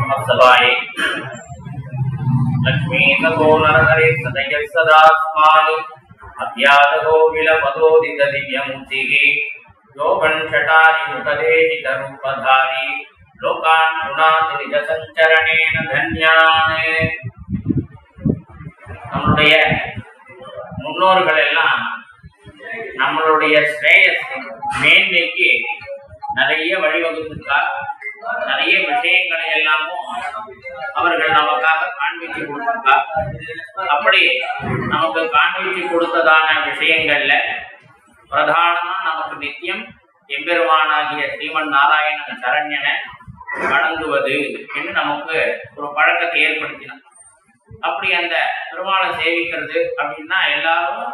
நமஸ்தவாயே லக்ஷ்மீ சகோ நரஹரே சதய சதாஸ்மானி அத்தியாதகோ விலபதோதித திவ்யமூர்த்திः யோகன் ஷட்டாரி முகதேசிக ரூபதாரி லோகான் குணாதி நிஜ சஞ்சரணேன தன்யானே நம்முடைய முன்னோர்கள் எல்லாம் நம்மளுடைய ஸ்ரேயஸ் மேன்மைக்கு நிறைய வழிவகுத்திருக்கார் நிறைய விஷயங்களை எல்லாமும் அவர்கள் நமக்காக காண்பித்து கொடுத்திருக்கார். அப்படி நமக்கு காண்பித்து கொடுத்ததான விஷயங்கள்ல பிரதானமா நமக்கு நித்தியம் எம்பெருமானாகிய ஸ்ரீமன் நாராயணன் சரண்யனை வணங்குவது என்று நமக்கு ஒரு பழக்கத்தை ஏற்படுத்தினார். அப்படி அந்த பெருமாளை சேவிக்கிறது அப்படின்னா எல்லாரும்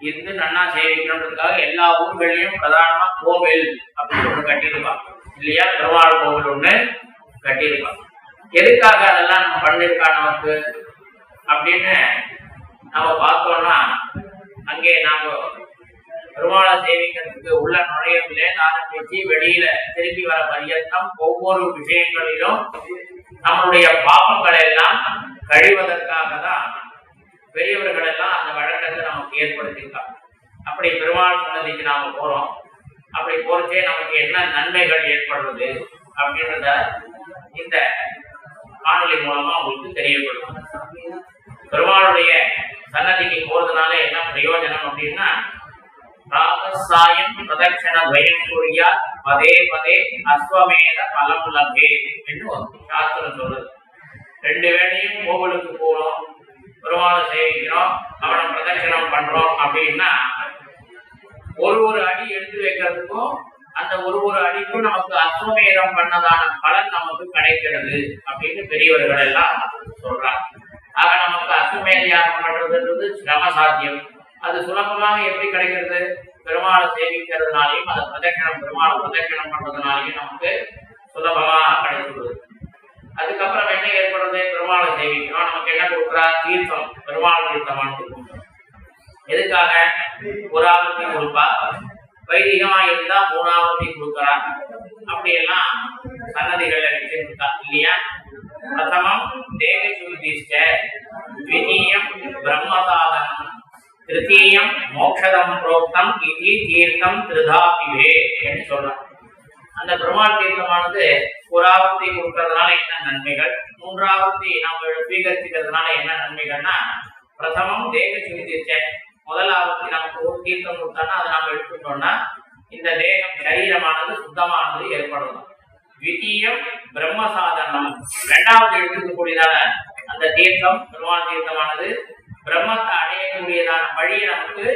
இருந்து நன்னா சேவிக்கணுன்றதுக்காக எல்லா ஊர்களையும் பிரதானமா கோவில் அப்படின்னு ஒண்ணு கட்டியிருப்பாங்க. இல்லையா? பெருமாள் கோவில் ஒண்ணு கட்டியிருப்பாங்க. எதுக்காக அதெல்லாம் நம்ம பண்ணிருக்கா நமக்கு? அப்படின்னு நம்ம பார்த்தோம்னா அங்கே நாம பெருமாளை சேவிக்கிறதுக்கு உள்ள நுழையவில்லைன்னு ஆரம்பிச்சு வெளியில திரும்பி வர பரியத்தம் ஒவ்வொரு விஷயங்களிலும் நம்மளுடைய பாவங்களை எல்லாம் கழிவதற்காக தான் பெரியவர்கள் நமக்கு ஏற்படுத்தியிருக்காங்க. அப்படி பெருமாள் சன்னதிக்கு நாம போறோம். அப்படி போறச்சே நமக்கு என்ன நன்மைகள் ஏற்படுறது அப்படின்றத இந்த காணொலி மூலமா உங்களுக்கு தெரியப்படும் பெருமாளுடைய சன்னதிக்கு போறதுனால என்ன பிரயோஜனம் அப்படின்னா ராகசாயம் பிரதட்சண துவயம் பதே பதே அஸ்வமேத பலம் லபே என்று ஒரு சாஸ்திரம் சொல்றது ரெண்டு வேளையும் கோவிலுக்கு போறோம். பெருமாளை சேவிக்கிறோம் அவனை பிரதட்சணம் பண்றோம் அப்படின்னா ஒரு ஒரு அடி எடுத்து வைக்கிறதுக்கும் அந்த ஒரு ஒரு அடிக்கும் நமக்கு அஸ்வமேதம் பண்ணதான பலன் நமக்கு கிடைக்கிறது அப்படின்னு பெரியவர்கள் எல்லாம் சொல்றாங்க. ஆக நமக்கு அஸ்வமேத யாகம் பண்றதுன்றது சிரம சாத்தியம் அது சுலபமாக எப்படி கிடைக்கிறது? பெருமாளை சேவிக்கிறதுனாலையும் அதை பிரதட்சணம் பெருமாளை பிரதட்சணம் பண்றதுனாலையும் நமக்கு சுலபமாக கிடைச்சிடுது அதுக்கப்புறம் என்ன ஏற்படுறது பெருமாளை சேவிக்கிறோம் நமக்கு என்ன கொடுக்குறா? தீர்த்தம். பெருமாள் தீர்த்தமானது எதுக்காக? ஒரு ஆவர்த்தி கொடுப்பா. வைதிகமா இருந்தா மூணாவர்த்தி கொடுக்குறா. அப்படியெல்லாம் சன்னதிகள் சன்னதிகள்ல இல்லையா? பிரதமம் தேவ சுத்திஷ்ட த்விதீயம் பிரம்மசாதனம். திருத்தீயம் மோக்ஷதம் புரோக்தம் இது தீர்த்தம் திருதாபிவே என்று சொல்றாங்க. அந்த பெருமாள் தீர்த்தமானது ஒரு ஆவர்த்தி கொடுக்கறதுனால என்ன நன்மைகள்? மூன்றாவத்தி நம்ம சுவீகரிச்சுக்கிறதுனால என்ன நன்மைகள்னா பிரதமம் தேக சுத்திச்ச முதல் ஆவர்த்தி நமக்கு ஒரு தீர்த்தம் கொடுத்தோம்னா அதை நம்ம எடுத்துட்டோம்னா இந்த தேகம் சரீரமானது சுத்தமானது ஏற்படும் த்விதீயம் பிரம்ம சாதனம் இரண்டாவது எடுத்துக்கக்கூடியதான அந்த தீர்த்தம் பெருமாள் தீர்த்தமானது பிரம்மத்தை அடையக்கூடியதான வழியை நமக்கு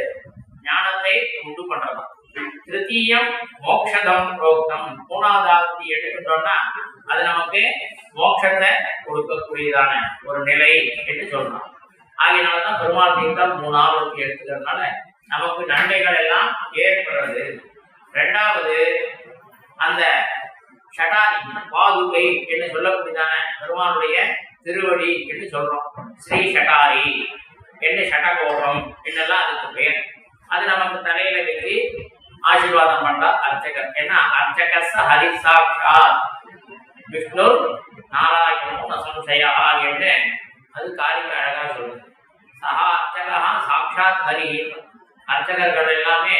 ஞானத்தை உண்டு பண்றதாம். திருத்தீயம் மோக்ஷதம் புரோக்தம் மூணாவதாவது ஆவர்த்தி எடுத்துட்டோம்னா அது நமக்கு மோட்சத்தை கொடுக்கக்கூடியதான ஒரு நிலை என்று சொல்றோம். ஆகியனால்தான் பெருமாள் தீர்த்தம் மூணாவது எடுத்துக்கிறதுனால நமக்கு நன்மைகள் எல்லாம் ஏற்படுறது. ரெண்டாவது அந்த ஷடாரி பாதுகை என்று சொல்லக்கூடியதான பெருமானுடைய திருவடி என்று சொல்றோம். ஸ்ரீ ஷடாரி என்று ஷடகோபம் என்னெல்லாம் அதுக்கு பெயர் அது நமக்கு தலையில வச்சு ஆசீர்வாதம் பண்றார் அர்ச்சகர் ஏன்னா அர்ச்சகஸ் ஹரி சாட்சாத் விஷ்ணு நாராயணம் நசம்சயா என்று அது காரியம் அழகா சொல்லுது சஹா அர்ச்சகா சாட்சாத் ஹரி அர்ச்சகர்கள் எல்லாமே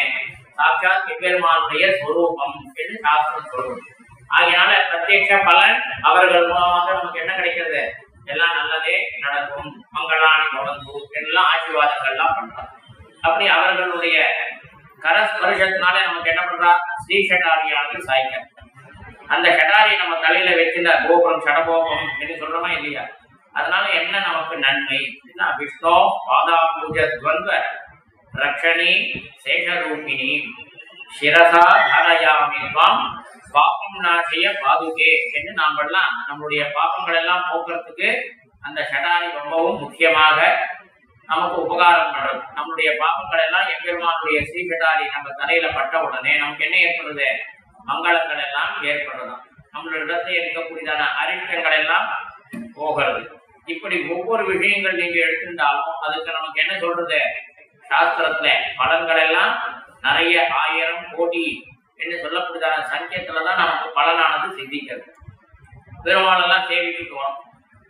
சாட்சாத் பெருமானுடைய ஸ்வரூபம் என்று சாஸ்திரம் சொல்லுது ஆகையினால பிரத்யட்ச பலன் அவர்கள் மூலமாக நமக்கு என்ன கிடைக்கிறது எல்லாம் நல்லதே நடக்கும் மங்களாணி பவந்து எல்லாம் ஆசீர்வாதங்கள்லாம் பண்றாங்க அப்படி அவர்களுடைய கரஸ்பர்ஷத்தினால நமக்கு என்ன பண்றா? ஸ்ரீ ஷடாரியானது சாய்க்க. அந்த ஷடாரியை நம்ம தலையில வச்சிருந்த கோபுரம் ஷடகோபம் என்று சொல்றோமா இல்லையா? அதனால என்ன நமக்கு நன்மை? அப்படின்னா விஷ்ணு பாதா பூஜ துவந்த ரக்ஷணி சேஷரூபிணி. சிரசா தரயாமி பாபம் நாசிய பாதுகே என்று நாமெல்லாம் நம்முடைய பாபங்கள் எல்லாம் போக்குறதுக்கு அந்த ஷடாரி ரொம்பவும் முக்கியமாக நமக்கு உபகாரம் பண்றது நம்மளுடைய பாப்பங்கள் எல்லாம் எம்பெருமானுடைய ஸ்ரீகட்டாரி நம்ம தலையில பட்ட உடனே நமக்கு என்ன ஏற்படுது? மங்களங்கள் எல்லாம் ஏற்படுறதாம். நம்மளுடைய இடத்துல இருக்கக்கூடியதான அரிஷ்டங்கள் எல்லாம் போகிறது. இப்படி ஒவ்வொரு விஷயங்கள் நீங்க எடுத்திருந்தாலும் அதுக்கு நமக்கு என்ன சொல்றது? சாஸ்திரத்துல பலன்கள் எல்லாம் நிறைய ஆயிரம் கோடி என்று சொல்லக்கூடியதான சங்கியத்துலதான் நமக்கு பலனானது சிந்திக்கிறது பெருமாளெல்லாம் சேவிச்சுட்டு வரும்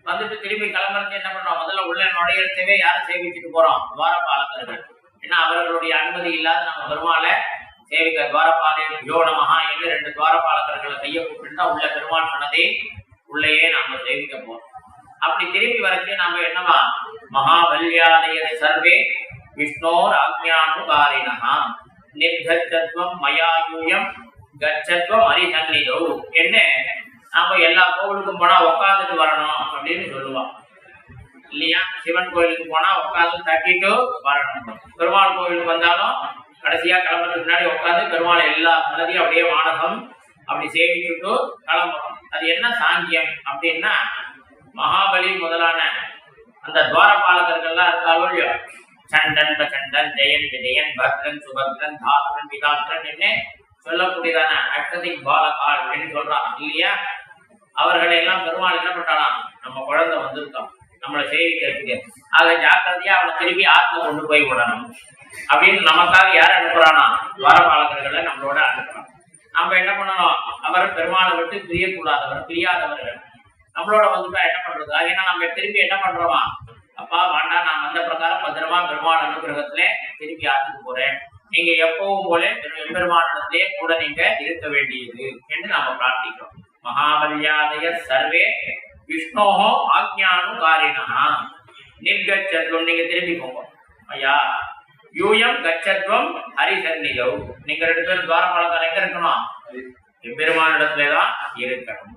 வந்துட்டு திரும்பி கிளம்புறது என்ன பண்றோம்? முதல்ல உள்ள நுழையிறதவே யாரும் சேவிச்சுட்டு போறோம்? துவாரபாலகர்கள். ஏன்னா அவர்களுடைய அனுமதி இல்லாத நம்ம பெருமாளை சேவிக்க துவாரபாலை யோனமஹா என்று ரெண்டு துவாரபாலகர்களை கையை கூப்பிட்டு உள்ள பெருமாள் சொன்னதை உள்ளேயே நாம சேவிக்க போறோம். அப்படி திரும்பி வரச்சே நாம என்னவா? மகாபல்யாதய சர்வே விஷ்ணோர் ஆக்ஞானுகாரிணா நிர்கச்சத்வம் மயாயூயம் கச்சத்வம் அரிசன்னிதோ. என்ன? நாம எல்லா கோவிலுக்கும் போனா உட்காந்துட்டு வரணும் அப்படின்னு சொல்லுவான். இல்லையா? சிவன் கோயிலுக்கு போனா உட்காந்து தட்டிட்டு வரணும். பெருமாள் கோயிலுக்கு வந்தாலும் கடைசியா கிளம்புறதுக்கு முன்னாடி உட்காந்து பெருமாள் எல்லா மனதையும் அப்படியே மானசம் அப்படி சேவிச்சுட்டு கிளம்புறோம். அது என்ன சாங்கியம் அப்படின்னா மகாபலி முதலான அந்த துவாரபாலகர்கள்லாம் இருக்காலும் இல்லையோ? சண்டன் பிரச்சண்டன் ஜெயன் விஜயன் பத்ரன் சுபத்ரன் தாத்ரன் பிதாத்ரன் என்ன சொல்லக்கூடியதான அஷ்டதிக் பாலகால் அப்படின்னு சொல்றான் இல்லையா? அவர்களை எல்லாம் பெருமாள் என்ன பண்றானாம் நம்ம குழந்தை வந்திருக்கோம். நம்மளை சேவிக்கிறதுக்கு. ஆக ஜாக்கிரதையா அவனை திருப்பி ஆத்ம கொண்டு போய் விடணும். அப்படின்னு நமக்காக யார் அனுப்புறானா? துவாரபாலகர்களை நம்மளோட அனுப்புறான். நம்ம என்ன பண்ணணும்? அவர் பெருமாளை விட்டு பிரியக்கூடாதவர் பிரியாதவர்கள். நம்மளோட வந்துட்டா என்ன பண்றது? ஏன்னா நம்ம திரும்பி என்ன பண்றோமா? அப்பா வேண்டாம் நான் வந்த பிரகாரம் பத்திரமா பெருமாள் அனுகிரகத்திலே திருப்பி ஆத்துக்கு போறேன். நீங்க எப்பவும் போல பெருமானிடத்திலே கூட நீங்க இருக்க வேண்டியது என்று நாம பிரார்த்திக்கிறோம். மகாபல்யாதய சர்வே விஷ்ணோஹோ ஆக்ஞானு காரிணா நிர்கச்சத்வம் நீங்க திரும்பி போங்க ஐயா யூயம் கச்சத்வம் ஹரிசன்னிதவ் நீங்க ரெண்டு பேரும் துவாரபாலகர் எங்க இருக்கணும்? எம்பெருமானிடத்துல தான் இருக்கணும்.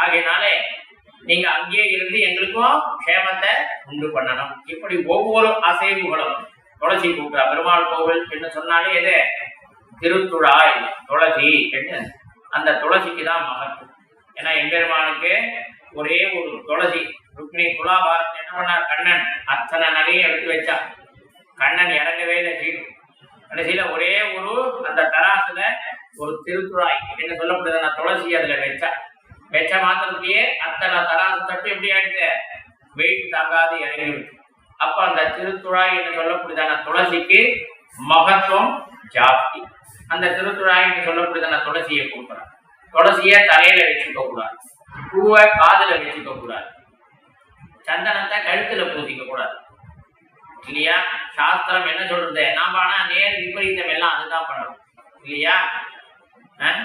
ஆகையினாலே நீங்க அங்கேயே இருந்து எங்களுக்கும் க்ஷேமத்தை உண்டு பண்ணணும். இப்படி ஒவ்வொரு அசைவுகளும் துளசி கூப்பிட பெருமாள் கோவில் என்று சொன்னாலே எது திருத்துழாய் துளசி என்று. அந்த துளசிக்கு தான் மகத்துவம். ஏன்னா எம்பெருமானுக்கு ஒரே ஒரு துளசி ருக்மிணி துலாபாரத் என்ன பண்ணார்? கண்ணன். அத்தனை நகையும் எடுத்து வச்சா. கண்ணன் இறங்கவே இல்லை சீட்டு கடைசியில ஒரே ஒரு அந்த தராசுல ஒரு திருத்துழாய் என்ன சொல்லப்படுது அந்த துளசி அதுல வச்சா. வச்ச மாத்திரத்திலேயே அத்தனை தராசு தட்டு எப்படி ஆயிடுச்சு? வெயிட் தாங்காது இறங்கி அப்ப அந்த திருத்துழாய் என்று சொல்லக்கூடியதான துளசிக்கு மகத்துவம் ஜாஸ்தி. அந்த திருத்துழாய் என்று சொல்லக்கூடியதான துளசியை கொடுக்குறான் துளசிய தலையில வச்சுக்க கூடாது பூவை காதுல வச்சுக்க கூடாது சந்தனத்தை கழுத்துல பூசிக்க கூடாது. இல்லையா? சாஸ்திரம் என்ன சொல்றது? நாம ஆனா நேர் விபரீதம் எல்லாம் அதுதான் பண்ணணும். இல்லையா? அஹ்?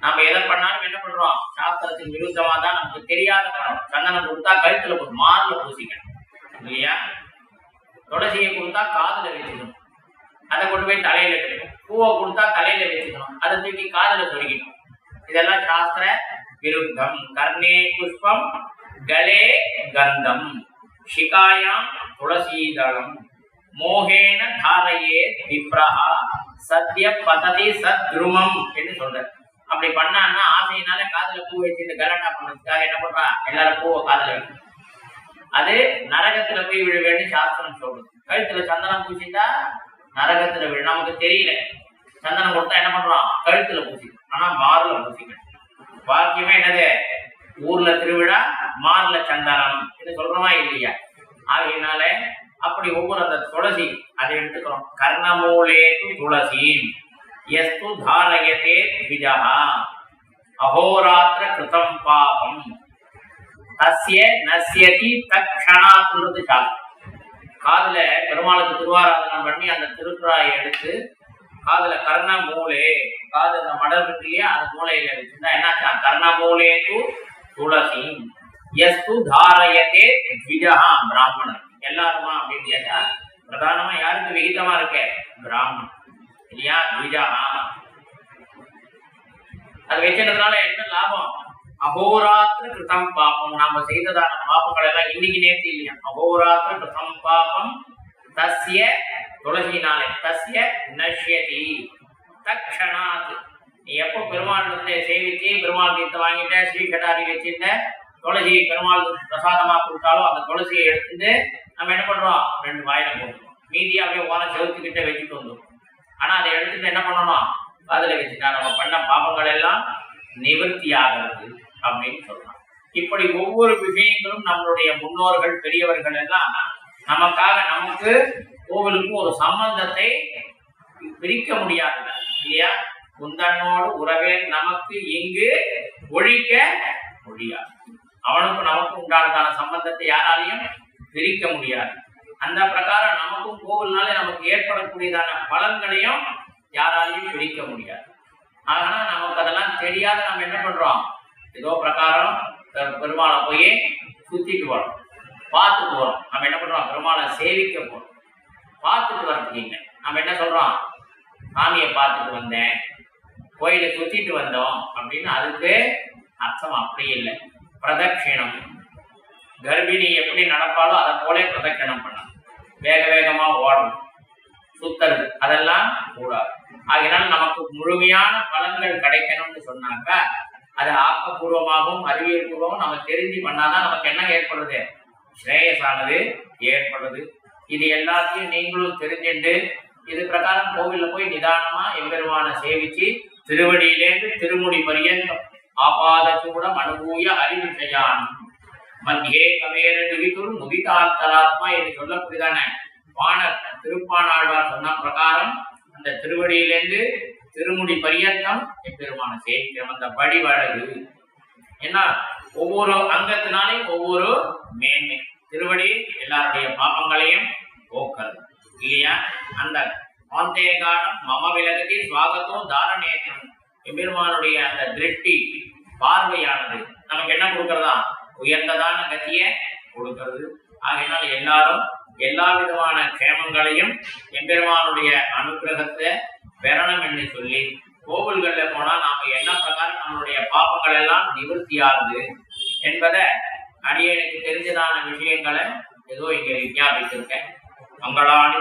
நாம எதை பண்ணாலும் என்ன பண்றோம் சாஸ்திரத்தின் விருத்தமா தான் நமக்கு தெரியாத பண்ணணும் சந்தனம் கொடுத்தா கழுத்துல போதும் மார்ல பூசிக்கணும். இல்லையா? துளசியை கொடுத்தா காதுல வச்சுக்கணும். அதை கொண்டு போய் தலையில கிடைக்கும் பூவை கொடுத்தா தலையில வச்சுக்கணும். அதை தூக்கி காதுல சொல்லிக்கணும் இதெல்லாம் சாஸ்திர விருத்தம். கர்ணே புஷ்பம் கலே கந்தம் ஷிகாயாம் துளசீதளம் மோகேன தாரையே விப்ரஹா சத்ய பததி சத்ருமம் என்று சொல்ற அப்படி பண்ணான்னா ஆசையினால காதுல பூ வச்சுட்டு கலாட்டா பண்ணதுக்காக என்ன பண்றா எல்லாரும் பூவை காதுல வைக்கணும் அது நரகத்துல போய் விழ சாஸ்திரம் சொல்றது கழுத்துல சந்தனம் பூசிட்டா நரகத்துல விழ. நமக்கு தெரியல. சந்தனம் கொடுத்தா என்ன பண்றான் கழுத்துல பூசிக்கணும். ஆனா மாறுல பூசிக்கணும். வாக்கியமே என்னது? ஊர்ல திருவிழா மார்ல சந்தனம். இது சொல்றோமா இல்லையா? ஆகையினால அப்படி ஒவ்வொரு அந்த துளசி அதை எடுத்துக்கிறோம். கர்ணமூலே துளசி. எஸ்து தாரயதே த்விஜா அகோராத்திர கிருதம் பாபம். தஸ்ய நஸ்யதி தக்ஷணாத்துன்றது சாஸ்திரம். காதுல பெருமாளுக்கு திருவாராதனம் பண்ணி அந்த திருக்குறாயை எடுத்து காதுல கர்ண மூலே காது அந்த மடல் இருக்கு இல்லையா அந்த மூலையில வச்சிருந்தா என்னாச்சா? கர்ண மூலே து துளசி. எஸ்து தாரயதே த்விஜா பிராமணன் எல்லாருமா அப்படின்னு கேட்டா பிரதானமா யாருக்கு விகிதமா இருக்க? பிராமணன் இல்லையா? த்விஜா அது வச்சிருந்ததுனால என்ன லாபம்? அகோராத்திர கிருதம் பாபம். நாம செய்ததான பாபங்கள் எல்லாம் இன்னைக்கு நேர்த்தி இல்லையா அகோராத்திர கிருதம் பாபம். தஸ்ய துளசினாலே தசிய நஷ்யதி தக்ஷணாத். நீ எப்போ பெருமாள் சேவிச்சு பெருமாள் தீர்த்த வாங்கிட்ட ஸ்ரீகடாரி வச்சிருந்த துளசி பெருமாள் பிரசாதமா கொடுத்தாலும் அந்த துளசியை எடுத்துட்டு நம்ம என்ன பண்றோம்? ரெண்டு வாயில போட்டுருவோம். மீதி அப்படியே ஓர செவுத்துக்கிட்ட வச்சுட்டு வந்துடும் ஆனா அதை எடுத்துட்டு என்ன பண்ணணும்? பதில வச்சுட்டா நம்ம பண்ண பாபங்கள் எல்லாம் நிவர்த்தி ஆகிறது அப்படின்னு சொல்றான். இப்படி ஒவ்வொரு விஷயங்களும் நம்மளுடைய முன்னோர்கள் பெரியவர்கள் எல்லாம் நமக்காக நமக்கு கோவிலுக்கும் ஒரு சம்பந்தத்தை பிரிக்க முடியாது இல்லையா? குந்தனோடு உறவே நமக்கு இங்கு ஒழிக்க முடியாது. அவனுக்கும் நமக்கும் உண்டானதான சம்பந்தத்தை யாராலையும் பிரிக்க முடியாது. அந்த பிரகாரம் நமக்கும் கோவில்னாலே நமக்கு ஏற்படக்கூடியதான பலன்களையும் யாராலையும் பிரிக்க முடியாது. ஆனா நமக்கு அதெல்லாம் தெரியாத நம்ம என்ன பண்றோம்? ஏதோ பிரகாரம் பெருமாளை போய் சுத்திட்டு வரோம் பார்த்துட்டு வரோம் நம்ம என்ன பண்றோம்? பெருமாளை சேவிக்க போறோம். பார்த்துட்டு வரதுக்கு நம்ம என்ன சொல்றோம்? சாமியை பார்த்துட்டு வந்தேன். கோயிலை சுத்திட்டு வந்தோம் அப்படின்னு அதுக்கு அர்த்தம் அப்படி இல்லை. பிரதட்சிணம். கர்ப்பிணி எப்படி நடப்பாலோ அதை போலே பிரதட்சணம் பண்ணணும். வேக வேகமாக ஓடணும். சுத்தறது. அதெல்லாம் கூடாது. ஆகினால் நமக்கு முழுமையான பலன்கள் கிடைக்கணும்னு சொன்னாக்க அது ஆக்கப்பூர்வமாகவும் அறிவியல் பூர்வமும் நம்ம தெரிஞ்சு பண்ணாதான் நமக்கு என்ன ஏற்படுது? ஸ்ரேயஸானது ஏற்படுது. இது எல்லாத்தையும் நீங்களும் தெரிஞ்சுண்டு இது பிரகாரம் கோவில்ல போய் நிதானமா எம்பெருமான சேவிச்சு திருவடியிலேருந்து திருமுடி பரியந்தம் ஆபாத சூடம் அனுபூய அறிவு செய்யானம் மத்தியே கவேர நிவிதுர் முதிதாத்தராத்மா என்று சொல்லக்கூடியதான வானர் திருப்பானாழ்வார் சொன்ன பிரகாரம் அந்த திருவடியிலேருந்து திருமுடி பரியந்தம் எம்பெருமான சேவிக்கிறோம் அந்த வடிவழகு. ஏன்னா ஒவ்வொரு அங்கத்தினாலையும் ஒவ்வொரு மேன்மை. திருவடி எல்லாருடைய பாபங்களையும் போக்கல். இல்லையா? அந்த ஆந்தேகானம் மம விலகதி சுவாகத்தும் தாரணேகம் எம்பெருமானுடைய அந்த திருஷ்டி பார்வையானது. நமக்கு என்ன கொடுக்கறதா? உயர்ந்ததான கத்தியை கொடுக்கிறது. ஆகையினால் எல்லாரும் எல்லா விதமான கேமங்களையும் எம்பெருமானுடைய அனுகிரகத்தை பெறணும் என்று சொல்லி கோவில்களில் போனா நாம என்ன பிரகாரம் நம்மளுடைய பாப்பங்கள் எல்லாம் நிவர்த்தியாகுது என்பதை அடியனுக்கு தெரிஞ்சதான விஷயங்களை ஏதோ இங்க விஞ்ஞாபித்திருக்கேன். மங்களாணி